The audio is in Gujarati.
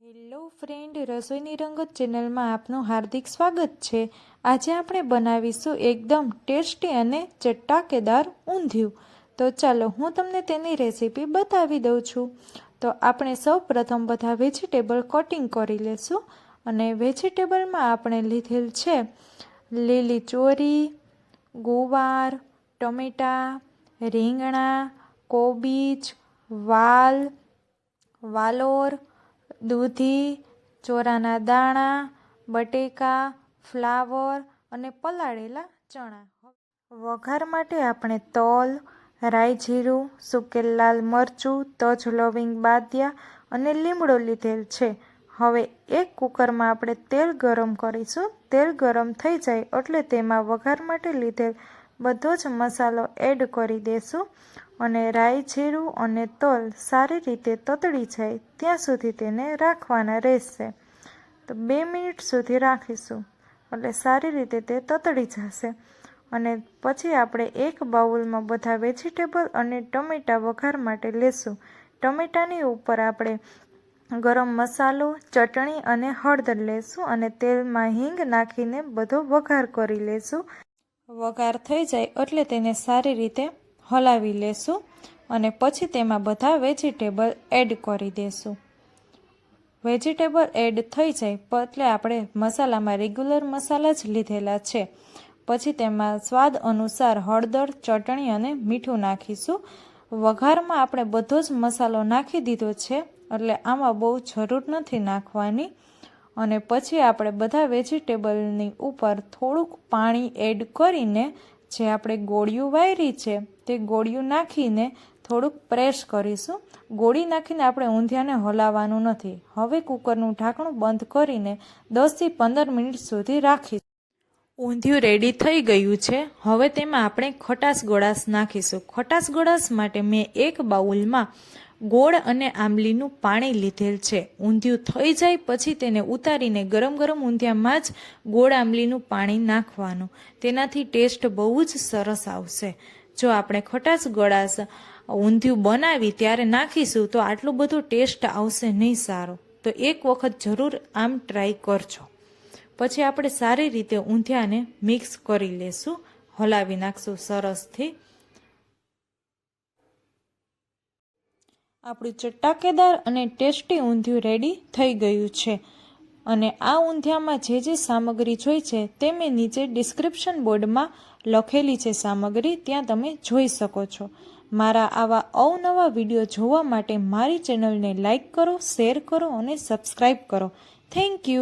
હેલો ફ્રેન્ડ, રસોઈની રંગત ચેનલમાં આપનું હાર્દિક સ્વાગત છે. આજે આપણે બનાવીશું એકદમ ટેસ્ટી અને ચટાકેદાર ઊંધિયું. તો ચાલો હું તમને તેની રેસીપી બતાવી દઉં છું. તો આપણે સૌ પ્રથમ બધા વેજીટેબલ કટિંગ કરી લેશું અને વેજીટેબલમાં આપણે લીધેલ છે લીલી ચોરી, ગુવાર, ટમેટાં, રીંગણા, કોબીજ, વાલ, વાલોર દૂધી, ચોરાના દાણા, બટેકા, ફ્લાવર અને પલાળેલા ચણા. વઘાર માટે આપણે તલ, રાઈ જીરું, સુકેલ લાલ મરચું, તજ લવિંગ બાદિયા અને લીમડો લીધેલ છે. હવે એક કુકરમાં આપણે તેલ ગરમ કરીશું. તેલ ગરમ થઈ જાય એટલે તેમાં વઘાર માટે લીધેલ બધો જ મસાલો એડ કરી દેશું અને રાઈ, જીરું અને તલ સારી રીતે તતડી જાય ત્યાં સુધી તેને રાખવાના રહેશે. તો બે મિનિટ સુધી રાખીશું. એટલે સારી રીતે તે તતડી જશે. અને પછી આપણે એક બાઉલમાં બધા વેજીટેબલ અને ટમેટાં વઘાર માટે લેશું. ટમેટાની ઉપર આપણે ગરમ મસાલો, ચટણી અને હળદર લેશું અને તેલમાં હિંગ નાખીને બધો વઘાર કરી લેશું. વઘાર થઈ જાય એટલે તેને સારી રીતે હલાવી લેશું અને પછી તેમાં બધા વેજીટેબલ એડ કરી દેશું. વેજીટેબલ એડ થઈ જાય એટલે આપણે મસાલામાં રેગ્યુલર મસાલા જ લીધેલા છે. પછી તેમાં સ્વાદ અનુસાર હળદર, ચટણી અને મીઠું નાખીશું. વઘારમાં આપણે બધો જ મસાલો નાખી દીધો છે એટલે આમાં બહુ જરૂર નથી નાખવાની. અને પછી આપણે બધા વેજીટેબલની ઉપર થોડુંક પાણી એડ કરીને જે આપણે ગોળીયું વાયરી છે તે ગોળિયું નાખીને થોડુંક પ્રેસ કરીશું. ગોળી નાખીને આપણે ઊંધિયાને હલાવવાનું નથી. હવે કુકરનું ઢાંકણું બંધ કરીને દસથી પંદર મિનિટ સુધી રાખીશું. ઊંધિયું રેડી થઈ ગયું છે. હવે તેમાં આપણે ખટાશ ગોળાશ નાખીશું. ખટાશ ગોળાશ માટે મેં એક બાઉલમાં ગોળ અને આંબલીનું પાણી લીધેલ છે. ઊંધિયું થઈ જાય પછી તેને ઉતારીને ગરમ ગરમ ઊંધિયામાં જ ગોળ આંબલીનું પાણી નાખવાનું. તેનાથી ટેસ્ટ બહુ જ સરસ આવશે. જો આપણે ખટાશ ગળાશ ઊંધિયું બનાવી ત્યારે નાખીશું તો આટલું બધું ટેસ્ટ આવશે નહીં સારો. તો એક વખત જરૂર આમ ટ્રાય કરજો. પછી આપણે સારી રીતે ઊંધિયાને મિક્સ કરી લેશું. હલાવી નાખશું સરસથી. આપણું ચટાકેદાર અને ટેસ્ટી ઊંધિયું રેડી થઈ ગયું છે. અને આ ઊંધિયામાં જે જે સામગ્રી જોઈ છે તે મેં નીચે ડિસ્ક્રિપ્શન બોર્ડમાં લખેલી છે સામગ્રી. ત્યાં તમે જોઈ શકો છો. મારા આવા અવનવા વીડિયો જોવા માટે મારી ચેનલને લાઈક કરો શેર કરો અને સબસ્ક્રાઈબ કરો. Thank you